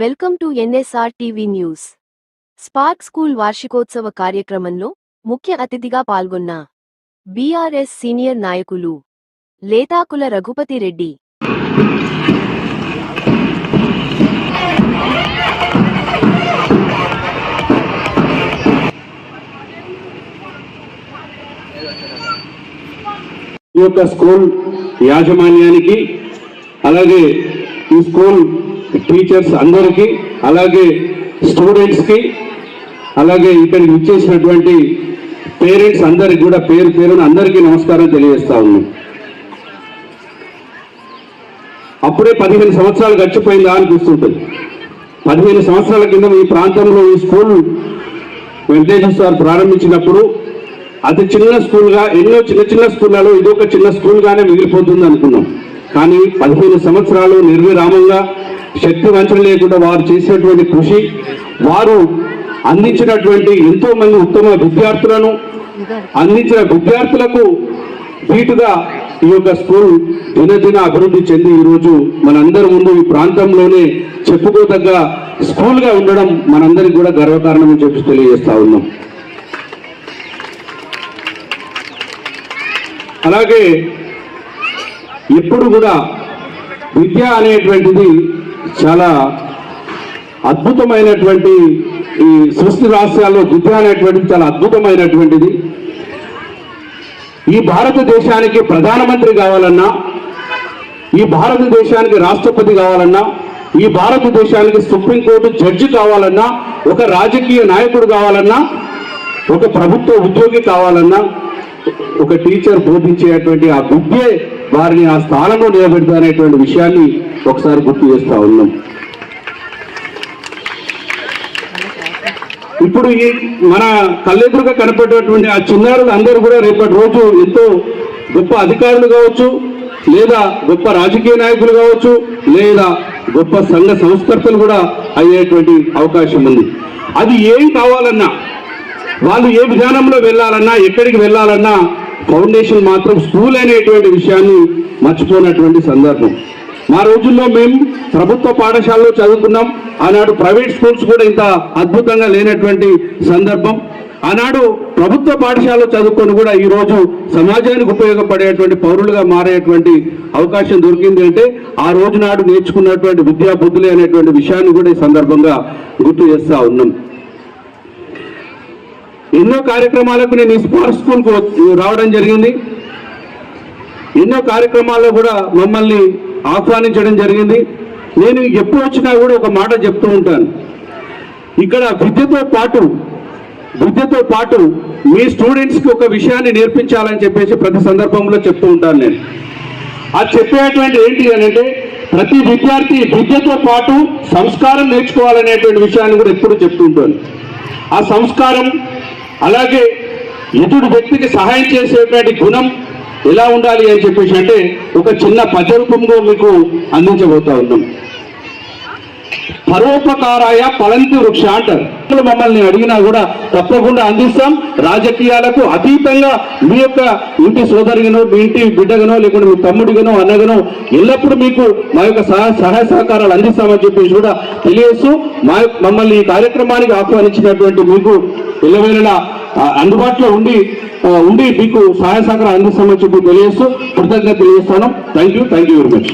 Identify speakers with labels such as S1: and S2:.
S1: Welcome to NSR TV news. Spark school వార్షికోత్సవ కార్యక్రమంలో ముఖ్య అతిథిగా పాల్గొన్న బీఆర్ఎస్ సీనియర్ నాయకులు లేతాకుల రఘుపతి రెడ్డి.
S2: ఈ యొక్క స్కూల్ యాజమాన్యానికి అలాగే ఈ స్కూల్ టీచర్స్ అందరికీ అలాగే స్టూడెంట్స్కి అలాగే ఇక్కడికి విచ్చేసినటువంటి పేరెంట్స్ అందరికి కూడా పేరు పేరున అందరికీ నమస్కారం తెలియజేస్తా ఉన్నాం. అప్పుడే పదిహేను సంవత్సరాలు గడిచిపోయిందా అనిపిస్తుంటుంది పదిహేను సంవత్సరాల కింద ఈ ప్రాంతంలో ఈ స్కూల్ వెంకటేశ్వర సార్ ప్రారంభించినప్పుడు అతి చిన్న స్కూల్గా ఎన్నో చిన్న చిన్న స్కూళ్ళలో ఇది ఒక చిన్న స్కూల్గానే మిగిలిపోతుంది అనుకున్నాం. కానీ పదిహేను సంవత్సరాలు నిర్విరామంగా శక్తి వంచన లేకుండా వారు చేసినటువంటి కృషి వారు అందించినటువంటి ఎంతో మంది ఉత్తమ విద్యార్థులను అందించిన విద్యార్థులకు వీటుగా ఈ యొక్క స్కూల్ దినదిన అభివృద్ధి చెంది ఈరోజు మనందరి ముందు ఈ ప్రాంతంలోనే చెప్పుకోదగ్గ స్కూల్గా ఉండడం మనందరికి కూడా గర్వకారణం అని చెప్పి తెలియజేస్తా ఉన్నాం. అలాగే ఎప్పుడు కూడా విద్య అనేటువంటిది చాలా అద్భుతమైనటువంటి ఈ సృష్టి రహస్యాల్లో విద్య అనేటువంటిది చాలా అద్భుతమైనటువంటిది. ఈ భారతదేశానికి ప్రధానమంత్రి కావాలన్నా ఈ భారతదేశానికి రాష్ట్రపతి కావాలన్నా ఈ భారతదేశానికి సుప్రీంకోర్టు జడ్జి కావాలన్నా ఒక రాజకీయ నాయకుడు కావాలన్నా ఒక ప్రభుత్వ ఉద్యోగి కావాలన్నా ఒక టీచర్ బోధించేటువంటి ఆ విద్యే వారిని ఆ స్థానంలో నిలబెడతారనేటువంటి విషయాన్ని ఒకసారి గుర్తు చేస్తా ఉన్నాం. ఇప్పుడు ఈ మన కళ్ళెదురుగా కనపడేటువంటి ఆ చిన్నారులు అందరూ కూడా రేపటి రోజు ఎంతో గొప్ప అధికారులు కావచ్చు లేదా గొప్ప రాజకీయ నాయకులు కావచ్చు లేదా గొప్ప సంఘ సంస్కర్తలు కూడా అయ్యేటువంటి అవకాశం ఉంది. అది ఏం కావాలన్నా వాళ్ళు ఏ విధానంలో వెళ్ళాలన్నా ఎక్కడికి వెళ్ళాలన్నా ఫౌండేషన్ మాత్రం స్కూల్ అనేటువంటి విషయాన్ని మర్చిపోయినటువంటి సందర్భం. మా రోజుల్లో మేము ప్రభుత్వ పాఠశాలలో చదువుకున్నాం. ఆనాడు ప్రైవేట్ స్కూల్స్ కూడా ఇంత అద్భుతంగా లేనటువంటి సందర్భం. ఆనాడు ప్రభుత్వ పాఠశాలలో చదువుకొని కూడా ఈ రోజు సమాజానికి ఉపయోగపడేటువంటి పౌరులుగా మారేటువంటి అవకాశం దొరికింది అంటే ఆ రోజు నాడు నేర్చుకున్నటువంటి విద్యా బుద్ధులే అనేటువంటి విషయాన్ని కూడా ఈ సందర్భంగా గుర్తు చేస్తా ఉన్నాం. ఎన్నో కార్యక్రమాలకు నేను ఈ స్పార్క్ స్కూల్కు రావడం జరిగింది. ఎన్నో కార్యక్రమాల్లో కూడా మమ్మల్ని ఆహ్వానించడం జరిగింది. నేను ఎప్పుడు వచ్చినా కూడా ఒక మాట చెప్తూ ఉంటాను. ఇక్కడ విద్యతో పాటు విద్యతో పాటు మీ స్టూడెంట్స్కి ఒక విషయాన్ని నేర్పించాలని చెప్పేసి ప్రతి సందర్భంలో చెప్తూ ఉంటాను నేను. అది చెప్పేటువంటి ఏంటి అని అంటే ప్రతి విద్యార్థి విద్యతో పాటు సంస్కారం నేర్చుకోవాలనేటువంటి విషయాన్ని కూడా ఎప్పుడు చెప్తుంటాను ఆ సంస్కారం అలాగే ఎదుటి వ్యక్తికి సహాయం చేసేటువంటి గుణం ఎలా ఉండాలి అని చెప్పేసి అంటే ఒక చిన్న పద్య రూపంలో మీకు అందించబోతా ఉన్నాం. పరోపకారాయ పలంతి వృక్ష అంటారు. ఇప్పుడు మమ్మల్ని అడిగినా కూడా తప్పకుండా అందిస్తాం. రాజకీయాలకు అతీతంగా మీ యొక్క ఇంటి సోదరిగనో మీ ఇంటి బిడ్డగానో లేకుంటే మీ తమ్ముడిగానో అన్నగానో ఎల్లప్పుడూ మీకు మా యొక్క సహాయ సహాయ సహకారాలు అందిస్తామని చెప్పేసి కూడా తెలియస్తూ మా యొక్క- మమ్మల్ని ఈ కార్యక్రమానికి ఆహ్వానించినటువంటి మీకు ఇళ్ళవేళలా అందుబాటులో ఉండి ఉండి మీకు సహాయ సహకారం అందిస్తామని చెప్పి తెలియజేస్తూ కృతజ్ఞత తెలియజేస్తాను. Thank you thank you very much